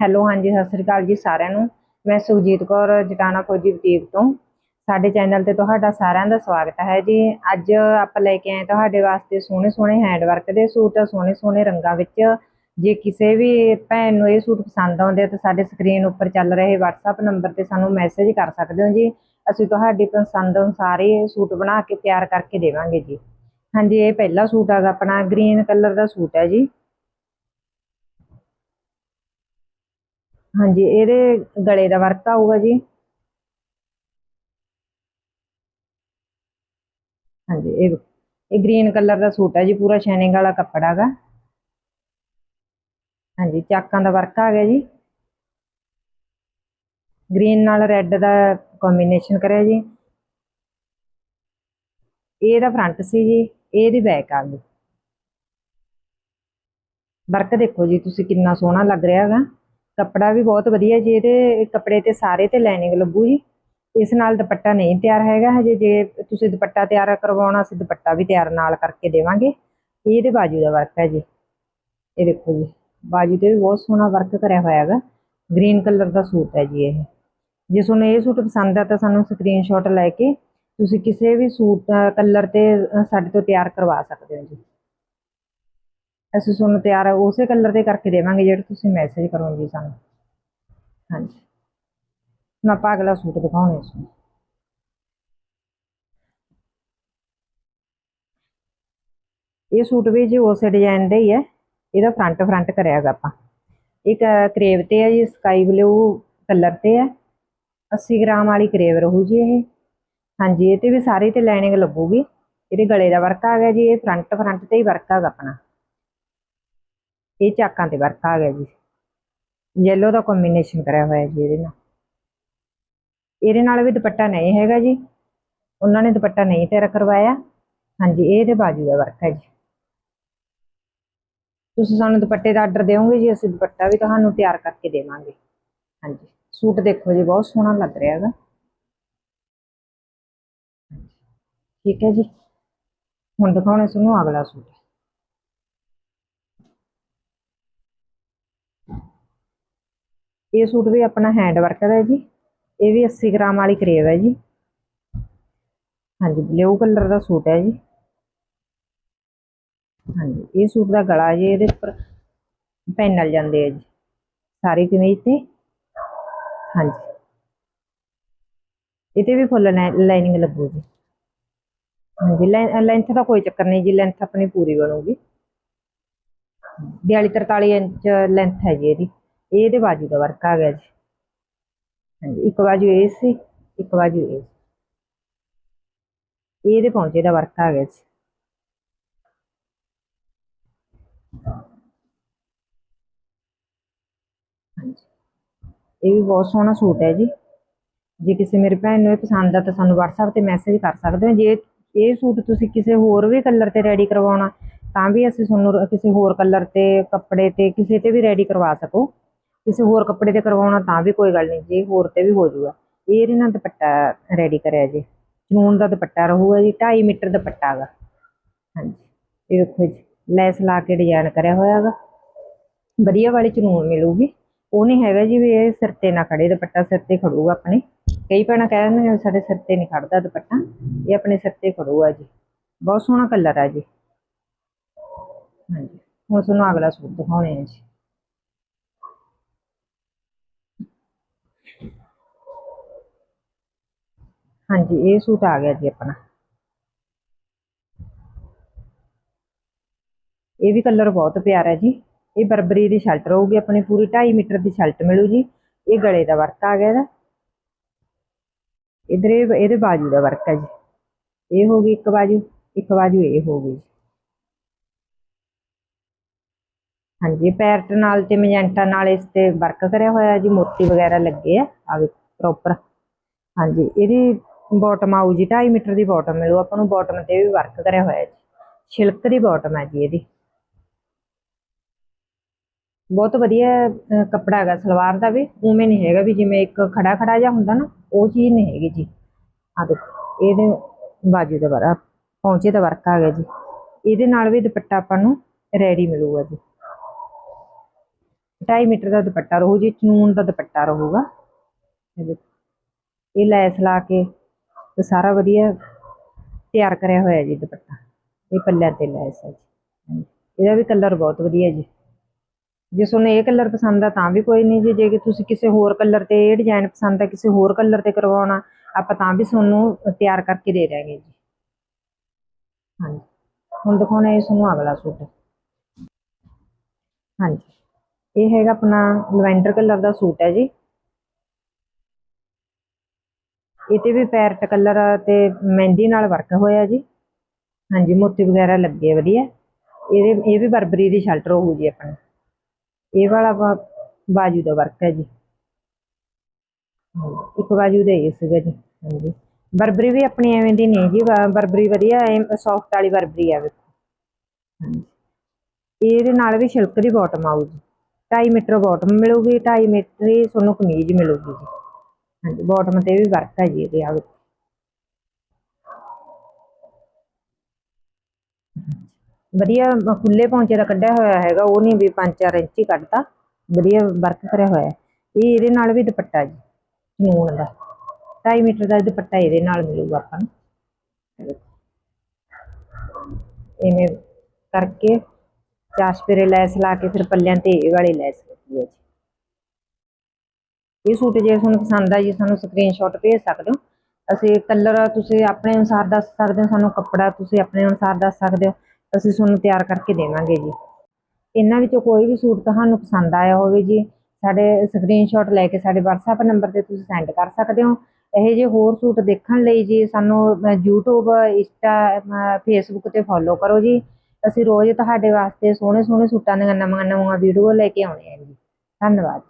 Hello ਹਾਂਜੀ, ਸਤਿ ਸ੍ਰੀ ਅਕਾਲ ਜੀ ਸਾਰਿਆਂ ਨੂੰ। ਮੈਂ ਸੁਖਜੀਤ ਕੌਰ, ਜਟਾਣਾ ਖੋਜੀ ਬੁਟੀਕ ਤੋਂ। ਸਾਡੇ ਚੈਨਲ ਤੇ ਤੁਹਾਡਾ ਸਾਰਿਆਂ ਦਾ ਸਵਾਗਤ ਹੈ ਜੀ। ਅੱਜ ਆਪਾਂ ਲੈ ਕੇ ਆਏ ਤੁਹਾਡੇ ਵਾਸਤੇ ਸੋਹਣੇ ਸੋਹਣੇ ਹੈਂਡਵਰਕ ਦੇ ਸੂਟ ਸੋਹਣੇ ਸੋਹਣੇ ਰੰਗਾਂ ਵਿੱਚ। ਜੇ ਕਿਸੇ ਵੀ ਭੈਣ ਨੂੰ ਇਹ ਸੂਟ ਪਸੰਦ ਆਉਂਦੇ ਆ ਤਾਂ ਸਾਡੇ ਸਕਰੀਨ ਉੱਪਰ ਚੱਲ ਰਹੇ WhatsApp ਨੰਬਰ ਤੇ ਸਾਨੂੰ ਮੈਸੇਜ ਕਰ ਸਕਦੇ ਹੋ ਜੀ। ਅਸੀਂ ਤੁਹਾਡੀ ਪਸੰਦ ਅਨੁਸਾਰ ਹੀ ਸੂਟ ਬਣਾ ਕੇ ਤਿਆਰ ਕਰਕੇ ਦੇਵਾਂਗੇ ਜੀ। ਹਾਂਜੀ, ਇਹ ਪਹਿਲਾ ਸੂਟ ਹੈਗਾ ਆਪਣਾ ਗ੍ਰੀਨ ਕਲਰ ਦਾ ਸੂਟ ਹੈ ਜੀ। ਹਾਂਜੀ, ਇਹਦੇ ਗਲੇ ਦਾ ਵਰਕ ਆਊਗਾ ਜੀ। ਹਾਂਜੀ, ਇਹ ਇਹ ਗ੍ਰੀਨ ਕਲਰ ਦਾ ਸੂਟ ਹੈ ਜੀ, ਪੂਰਾ ਸ਼ਾਈਨਿੰਗ ਵਾਲਾ ਕੱਪੜਾ ਹੈਗਾ। ਹਾਂਜੀ, ਚਾਕਾਂ ਦਾ ਵਰਕ ਆ ਗਿਆ ਜੀ। ਗ੍ਰੀਨ ਨਾਲ ਰੈੱਡ ਦਾ ਕੰਬੀਨੇਸ਼ਨ ਕਰਿਆ ਜੀ। ਇਹਦਾ ਫਰੰਟ ਸੀ ਜੀ, ਇਹਦੀ ਬੈਕ ਆ ਗਈ। ਵਰਕ ਦੇਖੋ ਜੀ, ਤੁਸੀਂ ਕਿੰਨਾ ਸੋਹਣਾ ਲੱਗ ਰਿਹਾ ਹੈਗਾ। ਕੱਪੜਾ ਵੀ ਬਹੁਤ ਵਧੀਆ ਜੀ, ਇਹਦੇ ਕੱਪੜੇ ਤੇ ਸਾਰੇ ਤੇ ਲਾਈਨਿੰਗ ਲੱਗੂ ਜੀ। ਇਸ ਨਾਲ ਦੁਪੱਟਾ ਨਹੀਂ ਤਿਆਰ ਹੈਗਾ ਹਜੇ, ਜੇ ਤੁਸੀਂ ਦੁਪੱਟਾ ਤਿਆਰ ਕਰਵਾਉਣਾ ਅਸੀਂ ਦੁਪੱਟਾ ਵੀ ਤਿਆਰ ਨਾਲ ਕਰਕੇ ਦੇਵਾਂਗੇ। ਇਹਦੇ ਬਾਜੂ ਦਾ ਵਰਕ ਹੈ ਜੀ। ਇਹ ਦੇਖੋ ਜੀ, ਬਾਜੂ ਤੇ ਵੀ ਬਹੁਤ ਸੋਹਣਾ ਵਰਕ ਕਰਿਆ ਹੋਇਆ ਹੈਗਾ। ਗ੍ਰੀਨ ਕਲਰ ਦਾ ਸੂਟ ਹੈ ਜੀ ਇਹ। ਜੇ ਤੁਹਾਨੂੰ ਇਹ ਸੂਟ ਪਸੰਦ ਆ ਤਾਂ ਸਾਨੂੰ ਸਕਰੀਨਸ਼ਾਟ ਲੈ ਕੇ ਤੁਸੀਂ ਕਿਸੇ ਵੀ ਸੂਟ ਕਲਰ ਤੇ ਸਾਡੇ ਤੋਂ ਤਿਆਰ ਕਰਵਾ ਸਕਦੇ ਹੋ ਜੀ। ਅਸੀਂ ਤੁਹਾਨੂੰ ਤਿਆਰ ਉਸੇ ਕਲਰ ਦੇ ਕਰਕੇ ਦੇਵਾਂਗੇ ਜਿਹੜਾ ਤੁਸੀਂ ਮੈਸੇਜ ਕਰੋਗੇ ਸਾਨੂੰ। ਹਾਂਜੀ। ਹੁਣ ਆਪਾਂ ਅਗਲਾ ਸੂਟ ਦਿਖਾਉਣੇ ਇਸ ਨੂੰ ਇਹ ਸੂਟ ਵੀ ਜੀ ਉਸੇ ਡਿਜ਼ਾਈਨ ਦਾ ਹੀ ਹੈ। ਇਹਦਾ ਫਰੰਟ ਫਰੰਟ ਕਰਿਆ ਹੈਗਾ ਆਪਾਂ। ਇੱਕ ਕਰੇਵ ਤੇ ਹੈ ਜੀ ਸਕਾਈ ਬਲੂ ਕਲਰ ਤੇ ਹੈ। 80 ਗ੍ਰਾਮ ਵਾਲੀ ਕਰੇਵ ਰਹੂ ਜੀ ਇਹ। ਹਾਂਜੀ, ਇਹ ਤੇ ਵੀ ਸਾਰੇ ਤੇ ਲਾਈਨਿੰਗ ਲੱਗੂਗੀ। ਇਹਦੇ ਗਲੇ ਦਾ ਵਰਕ ਆ ਗਿਆ ਜੀ, ਇਹ ਫਰੰਟ ਫਰੰਟ ਤੇ ਹੀ ਵਰਕ ਹੈਗਾ ਆਪਣਾ। ਇਹ ਚਾਕਾਂ ਤੇ ਵਰਕ ਆ ਗਿਆ ਜੀ। ਯੈਲੋ ਦਾ ਕੰਬੀਨੇਸ਼ਨ ਕਰਿਆ ਹੋਇਆ ਜੀ ਇਹਦੇ ਨਾਲ। ਇਹਦੇ ਨਾਲ ਵੀ ਦੁਪੱਟਾ ਨਹੀਂ ਹੈਗਾ ਜੀ। ਉਹਨਾਂ ਨੇ ਦੁਪੱਟਾ ਨਹੀਂ ਤਿਆਰ ਕਰਵਾਇਆ। ਹਾਂਜੀ, ਇਹ ਇਹਦੇ ਬਾਜੂ ਦਾ ਵਰਕ ਹੈ ਜੀ। ਤੁਸੀਂ ਸਾਨੂੰ ਦੁਪੱਟੇ ਦਾ ਆਰਡਰ ਦਿਓਗੇ ਜੀ, ਅਸੀਂ ਦੁਪੱਟਾ ਵੀ ਤੁਹਾਨੂੰ ਤਿਆਰ ਕਰਕੇ ਦੇਵਾਂਗੇ। ਹਾਂਜੀ, ਸੂਟ ਦੇਖੋ ਜੀ, ਬਹੁਤ ਸੋਹਣਾ ਲੱਗ ਰਿਹਾ ਹੈਗਾ। ਠੀਕ ਹੈ ਜੀ। ਹੁਣ ਦਿਖਾਉਣੇ ਤੁਹਾਨੂੰ ਅਗਲਾ ਸੂਟ। ਇਹ ਸੂਟ ਵੀ ਆਪਣਾ ਹੈਂਡ ਵਰਕ ਦਾ ਹੈ ਜੀ। ਇਹ ਵੀ 80 ਗ੍ਰਾਮ ਵਾਲੀ ਕਰੇਵ ਹੈ ਜੀ। ਹਾਂਜੀ ਬਲੂ ਕਲਰ ਦਾ ਸੂਟ ਹੈ ਜੀ। ਹਾਂਜੀ, ਇਹ ਸੂਟ ਦਾ ਗਲਾ ਜੀ, ਇਹਦੇ ਉੱਪਰ ਪੈਨਲ ਜਾਂਦੇ ਆ ਜੀ। ਸਾਰੀ ਕਮੀਜ਼ ਤੇ। ਹਾਂਜੀ। ਇਹਤੇ ਵੀ ਫੁੱਲ ਲਾਈਨਿੰਗ ਲੱਗੂ ਜੀ। ਹਾਂਜੀ ਲੈਂਥ ਦਾ ਕੋਈ ਚੱਕਰ ਨਹੀਂ ਜੀ ਲੈਂਥ ਆਪਣੀ ਪੂਰੀ ਬਣੂਗੀ। 42 43 ਇੰਚ ਲੈਂਥ ਹੈ ਜੀ ਇਹਦੀ। ਇਹ ਇਹਦੇ ਬਾਜੂ ਦਾ ਵਰਕ ਆ ਗਿਆ ਜੀ। ਹਾਂਜੀ, ਇੱਕ ਬਾਜੂ ਇਹ ਸੀ, ਇੱਕ ਬਾਜੂ ਇਹ ਸੀ। ਇਹਦੇ ਪੌਂਚੇ ਦਾ ਵਰਕ ਆ ਗਿਆ ਜੀ। ਹਾਂਜੀ। ਇਹ ਵੀ ਬਹੁਤ ਸੋਹਣਾ ਸੂਟ ਹੈ ਜੀ। ਜੇ ਕਿਸੇ ਮੇਰੇ ਭੈਣ ਨੂੰ ਇਹ ਪਸੰਦ ਆ ਤਾਂ ਸਾਨੂੰ WhatsApp ਤੇ ਮੈਸੇਜ ਕਰ ਸਕਦੇ ਹੋ। ਜੇ ਇਹ ਸੂਟ ਤੁਸੀਂ ਕਿਸੇ ਹੋਰ ਵੀ ਕਲਰ ਤੇ ਰੈਡੀ ਕਰਵਾਉਣਾ, ਤਾਂ ਵੀ ਅਸੀਂ ਤੁਹਾਨੂੰ ਕਿਸੇ ਹੋਰ ਕਲਰ ਤੇ, ਕੱਪੜੇ ਤੇ, ਕਿਸੇ ਤੇ ਵੀ ਰੈਡੀ ਕਰਵਾ ਸਕੋ। ਕਿਸੇ ਹੋਰ ਕੱਪੜੇ ਤੇ ਕਰਵਾਉਣਾ ਤਾਂ ਵੀ ਕੋਈ ਗੱਲ ਨਹੀਂ, ਜੀ ਹੋਰ ਤੇ ਵੀ ਹੋ ਜਾਊਗਾ ਇਹ ਇਹਦੇ ਨਾਲ ਦੁਪੱਟਾ ਰੈਡੀ ਕਰਿਆ ਜੀ। ਜੂਨ ਦਾ ਦੁਪੱਟਾ ਰਹੂਗਾ ਜੀ 2.5 ਮੀਟਰ ਦੁਪੱਟਾ ਹੈਗਾ। ਹਾਂਜੀ। ਇਹ ਵੇਖੋ ਜੀ, ਲੈਸ ਲਾ ਕੇ ਡਿਜ਼ਾਈਨ ਕਰਿਆ ਹੋਇਆ ਹੈਗਾ। ਵਧੀਆ ਵਾਲੀ ਚਨੂਨ ਮਿਲੂਗੀ। ਉਹ ਨਹੀਂ ਹੈਗਾ ਜੀ ਵੀ ਇਹ ਸਿਰ ਤੇ ਨਾ ਖੜੇ, ਦੁਪੱਟਾ ਸਿਰ ਤੇ ਖੜੂਗਾ ਆਪਣੇ। ਕਈ ਭੈਣਾਂ ਕਹਿ ਦਿੰਦੀਆਂ ਵੀ ਸਾਡੇ ਸਿਰ ਤੇ ਨਹੀਂ ਖੜਦਾ ਦੁਪੱਟਾ, ਇਹ ਆਪਣੇ ਸਿਰ ਤੇ ਖੜੂਗਾ ਜੀ। ਬਹੁਤ ਸੋਹਣਾ ਕਲਰ ਆ ਜੀ। ਹਾਂਜੀ। ਹੁਣ ਤੁਹਾਨੂੰ ਅਗਲਾ ਸੂਟ ਦਿਖਾਉਣੇ ਆ ਜੀ। ਹਾਂਜੀ, ਇਹ ਸੂਟ ਆ ਗਿਆ ਜੀ ਆਪਣਾ। ਇਹ ਵੀ ਕਲਰ ਬਹੁਤ ਪਿਆਰਾ ਹੈ ਜੀ। ਇਹ ਬਰਬਰੀ ਦੀ ਸ਼ਰਟ ਰਹੂਗੀ, ਆਪਣੀ ਪੂਰੀ 2.5 ਮੀਟਰ ਦੀ ਸ਼ਰਟ ਮਿਲੂ ਜੀ। ਇਹ ਗਲੇ ਦਾ ਵਰਕ ਆ ਗਿਆ ਇਹਦਾ। ਇਧਰ ਇਹ, ਇਹਦੇ ਬਾਜੂ ਦਾ ਵਰਕ ਹੈ ਜੀ। ਇਹ ਹੋ ਗਈ ਇੱਕ ਬਾਜੂ ਇੱਕ ਬਾਜੂ ਇਹ ਹੋ ਗਈ ਹਾਂਜੀ ਪੈਰਟ ਨਾਲ ਤੇ ਮਜੈਂਟਾ ਨਾਲ ਇਸ ਤੇ ਵਰਕ ਕਰਿਆ ਹੋਇਆ ਜੀ। ਮੋਤੀ ਵਗੈਰਾ ਲੱਗੇ ਆ ਆ ਪ੍ਰੋਪਰ ਹਾਂਜੀ, ਇਹਦੀ ਬਾਟਮ ਆਊ ਜੀ 2.5 ਮੀਟਰ ਦੀ ਬਾਟਮ ਮਿਲੂ। ਆਪਾਂ ਨੂੰ ਬਾਟਮ ਤੇ ਵੀ ਵਰਕ ਕਰਿਆ ਹੋਇਆ ਜੀ। ਛਿਲਕ ਦੀ ਬਾਟਮ ਹੈ ਜੀ ਇਹਦੀ। ਬਹੁਤ ਵਧੀਆ ਕੱਪੜਾ ਹੈਗਾ ਸਲਵਾਰ ਦਾ ਵੀ। ਉਵੇਂ ਨਹੀਂ ਹੈਗਾ ਵੀ ਜਿਵੇਂ ਇੱਕ ਖੜਾ ਖੜਾ ਜਿਹਾ ਹੁੰਦਾ ਨਾ ਉਹ ਚੀਜ਼ ਨਹੀਂ ਹੈਗੀ ਜੀ। ਆ ਦੇਖੋ ਇਹਦੇ ਬਾਜੂ ਦਾ ਵਰਕ ਪੌਂਚੇ ਦਾ ਵਰਕ ਆ ਗਿਆ ਜੀ। ਇਹਦੇ ਨਾਲ ਵੀ ਦੁਪੱਟਾ ਆਪਾਂ ਨੂੰ ਰੈਡੀ ਮਿਲੂਗਾ ਜੀ। 2.5 ਮੀਟਰ ਦਾ ਦੁਪੱਟਾ ਰਹੂ ਜੀ ਚਨੂਨ ਦਾ ਦੁਪੱਟਾ ਰਹੂਗਾ। ਇਹ ਦੇਖੋ, ਇਹ ਲੈਸ ਲਾ ਕੇ ਤੇ ਸਾਰਾ ਵਧੀਆ ਤਿਆਰ ਕਰਿਆ ਹੋਇਆ ਜੀ ਦੁਪੱਟਾ। ਇਹ ਪੱਲਿਆਂ ਤੇ ਲੈਸ ਹੈ ਜੀ। ਹਾਂਜੀ। ਇਹਦਾ ਵੀ ਕਲਰ ਬਹੁਤ ਵਧੀਆ ਜੀ। ਜੇ ਤੁਹਾਨੂੰ ਇਹ ਕਲਰ ਪਸੰਦ ਆ ਤਾਂ ਵੀ ਕੋਈ ਨਹੀਂ ਜੀ। ਜੇ ਕਿ ਤੁਸੀਂ ਕਿਸੇ ਹੋਰ ਕਲਰ ਤੇ ਇਹ ਡਿਜ਼ਾਈਨ ਪਸੰਦ ਆ, ਕਿਸੇ ਹੋਰ ਕਲਰ ਤੇ ਕਰਵਾਉਣਾ, ਆਪਾਂ ਤਾਂ ਵੀ ਤੁਹਾਨੂੰ ਤਿਆਰ ਕਰਕੇ ਦੇ ਦਾਂਗੇ ਜੀ। ਹਾਂਜੀ। ਹੁਣ ਦਿਖਾਉਣਾ ਇਹ ਤੁਹਾਨੂੰ ਅਗਲਾ ਸੂਟ। ਹਾਂਜੀ। ਇਹ ਹੈਗਾ ਆਪਣਾ ਲਵੈਂਡਰ ਕਲਰ ਦਾ ਸੂਟ ਹੈ ਜੀ। ਇਹ ਤੇ ਵੀ ਪੈਰਟ ਕਲਰ ਤੇ ਮਹਿੰਦੀ ਨਾਲ ਵਰਕ ਹੋਇਆ ਜੀ। ਹਾਂਜੀ ਮੋਤੀ ਵਗੈਰਾ ਲੱਗੇ ਵਧੀਆ। ਇਹਦੇ ਇਹ ਵੀ ਬਰਬਰੀ ਦੀ ਸ਼ਲਟਰ ਹੋਊ ਜੀ ਆਪਣਾ। ਇਹ ਵਾਲਾ ਬਾਜੂ ਦਾ ਵਰਕ ਹੈ ਜੀ। ਹਾਂਜੀ, ਇੱਕ ਬਾਜੂ ਦਾ ਇਹ ਸੀਗਾ ਜੀ। ਹਾਂਜੀ। ਬਰਬਰੀ ਵੀ ਆਪਣੀ ਐਵੇਂ ਦੀ ਨਹੀਂ ਜੀ ਬਰਬਰੀ ਵਧੀਆ ਐ ਸੌਫਟ ਵਾਲੀ ਬਰਬਰੀ ਆ ਵੇਖੋ। ਹਾਂਜੀ। ਇਹਦੇ ਨਾਲ ਵੀ ਸ਼ਿਲਕ ਦੀ ਬਾਟਮ ਜੀ। 2.5 ਮੀਟਰ ਬਾਟਮ ਮਿਲੂਗੀ 2.5 ਮੀਟਰ ਹੀ ਤੁਹਾਨੂੰ ਕਮੀਜ਼ ਮਿਲੂਗੀ ਜੀ। ਹਾਂਜੀ ਬਾਟਮ ਤੇ ਵੀ ਵਰਕ ਹੈ ਜੀ ਇਹਦੇ ਆ ਵੇਖੋ ਵਧੀਆ ਖੁੱਲੇ ਪੌਂਚੇ ਦਾ ਕੱਢਿਆ ਹੋਇਆ ਹੈਗਾ, ਉਹ ਨਹੀਂ ਵੀ 5-4 ਇੰਚ ਹੀ ਕੱਢਤਾ। ਵਧੀਆ ਵਰਕ ਕਰਿਆ ਹੋਇਆ। ਇਹ ਇਹਦੇ ਨਾਲ ਵੀ ਦੁਪੱਟਾ ਜੀ ਨੂਨ ਦਾ। 2.5 ਮੀਟਰ ਦਾ ਦੁਪੱਟਾ ਇਹਦੇ ਨਾਲ ਮਿਲੂਗਾ ਆਪਾਂ ਨੂੰ। ਇਵੇਂ ਕਰਕੇ ਚਾਰ ਸਪੇਰੇ ਲੈਸ ਲਾ ਕੇ ਫਿਰ ਪੱਲਿਆਂ ਤੇ ਇਹ ਵਾਲੀ ਲੈਸ ਲੱਗੀ ਹੈ ਜੀ। ਇਹ ਸੂਟ ਜੇ ਤੁਹਾਨੂੰ ਪਸੰਦ ਆ ਜੀ ਸਾਨੂੰ ਸਕਰੀਨਸ਼ਾਟ ਭੇਜ ਸਕਦੇ ਹੋ। ਅਸੀਂ ਕਲਰ ਤੁਸੀਂ ਆਪਣੇ ਅਨੁਸਾਰ ਦੱਸ ਸਕਦੇ ਹੋ ਸਾਨੂੰ ਕੱਪੜਾ ਤੁਸੀਂ ਆਪਣੇ ਅਨੁਸਾਰ ਦੱਸ ਸਕਦੇ ਹੋ। ਅਸੀਂ ਤੁਹਾਨੂੰ ਤਿਆਰ ਕਰਕੇ ਦੇਵਾਂਗੇ ਜੀ। ਇਹਨਾਂ ਵਿੱਚੋਂ ਕੋਈ ਵੀ ਸੂਟ ਤੁਹਾਨੂੰ ਪਸੰਦ ਆਇਆ ਹੋਵੇ ਜੀ ਸਾਡੇ ਸਕਰੀਨਸ਼ਾਟ ਲੈ ਕੇ ਸਾਡੇ WhatsApp ਨੰਬਰ ਤੇ ਤੁਸੀਂ ਸੈਂਡ ਕਰ ਸਕਦੇ ਹੋ। ਇਹ ਜੇ ਹੋਰ ਸੂਟ ਦੇਖਣ ਲਈ ਜੀ ਸਾਨੂੰ ਅਹ, YouTube ਇੰਸਟਾ ਫੇਸਬੁੱਕ ਤੇ ਫੋਲੋ ਕਰੋ ਜੀ। ਅਸੀਂ ਰੋਜ਼ ਤੁਹਾਡੇ ਵਾਸਤੇ ਸੋਹਣੇ ਸੋਹਣੇ ਸੂਟਾਂ ਦੀਆਂ ਨਵੀਆਂ ਨਵੀਆਂ ਵੀਡੀਓ ਲੈ ਕੇ ਆਉਣੇ ਆ ਜੀ। ਧੰਨਵਾਦ